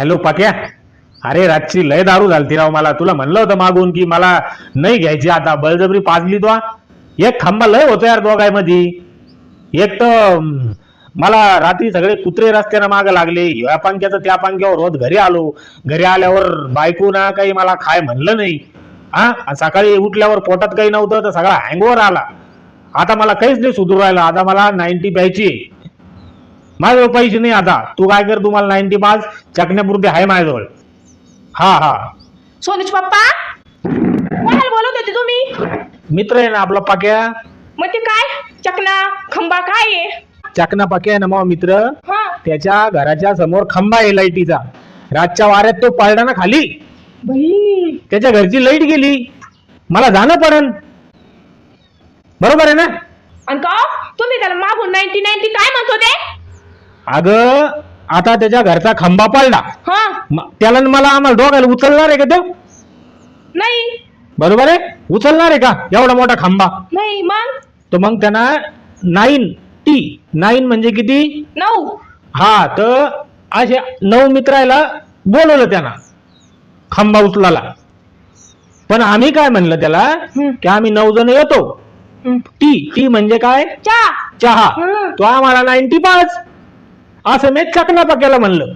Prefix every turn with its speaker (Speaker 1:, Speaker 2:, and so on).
Speaker 1: Hello Pakya अरे रातची लय दारू झालती राव मला. तुला म्हणलं होतं मागून की मला नाही घ्यायची. आता बळजबरी पाजली तो. एक खांबा लय होतो यार दोघांमध्ये. एक तर मला रात्री सगळे कुत्रे रस्त्यानं मागं लागले. या पांक्याचं त्या पांक्यावर रोज घरी आलो. घरी आल्यावर बायको ना काही मला खाय म्हणलं नाही. हा सकाळी उठल्यावर पोटात काही नव्हतं तर सगळा हँगओव्हर आला. आता मला काहीच नाही सुधरू राहिलं. आता मला नाईन्टी प्यायची माझ्याजवळ पैसे नाही आता. तू काय कर तुम्हाला नाईन्टी पाच चकण्यापुरते आहे माझ्याजवळ. हा हा.
Speaker 2: सोनूच पप्पा? कोणाला बोलत होते तुम्ही?
Speaker 1: मित्र आहे ना आपला पाक्या.
Speaker 2: मग ते काय? चकना खंबा काय आहे?
Speaker 1: चकना पाक्या आहे ना मग मित्र.
Speaker 2: हा.
Speaker 1: त्याच्या घराच्या समोर खंबा आहे लाईटीचा. रातच्या वाऱ्यात तो पडला ना खाली.
Speaker 2: बाई.
Speaker 1: त्याच्या घरची लाइट गेली. मला जाणं पडन. बरोबर आहे ना?
Speaker 2: आणि का? तुम्ही त्याला मागून नाईन्टी नाईन्टी काय म्हणतो ते
Speaker 1: अगं आता त्याच्या घरचा खंबा पडला.
Speaker 2: हा.
Speaker 1: म- त्याला मला आम्हाला दोघायला उचलणार आहे का तो?
Speaker 2: नाही.
Speaker 1: बरोबर आहे? उचलणार आहे का? एवढा मोठा खंबा.
Speaker 2: नाही मग?
Speaker 1: तर मग त्यांना नाईन टी नाईन म्हणजे किती?
Speaker 2: नऊ.
Speaker 1: हा तर असे नऊ मित्राला बोलवलं त्यांना खंबा उचलाला पण आम्ही काय म्हणलं त्याला?
Speaker 2: हम्म.
Speaker 1: की आम्ही नऊ जण येतो. टी टी म्हणजे काय? चहा.
Speaker 2: हम्म.
Speaker 1: तो आम्हाला नाईन्टी पाच. असं मी चकना पक्याला म्हणलं.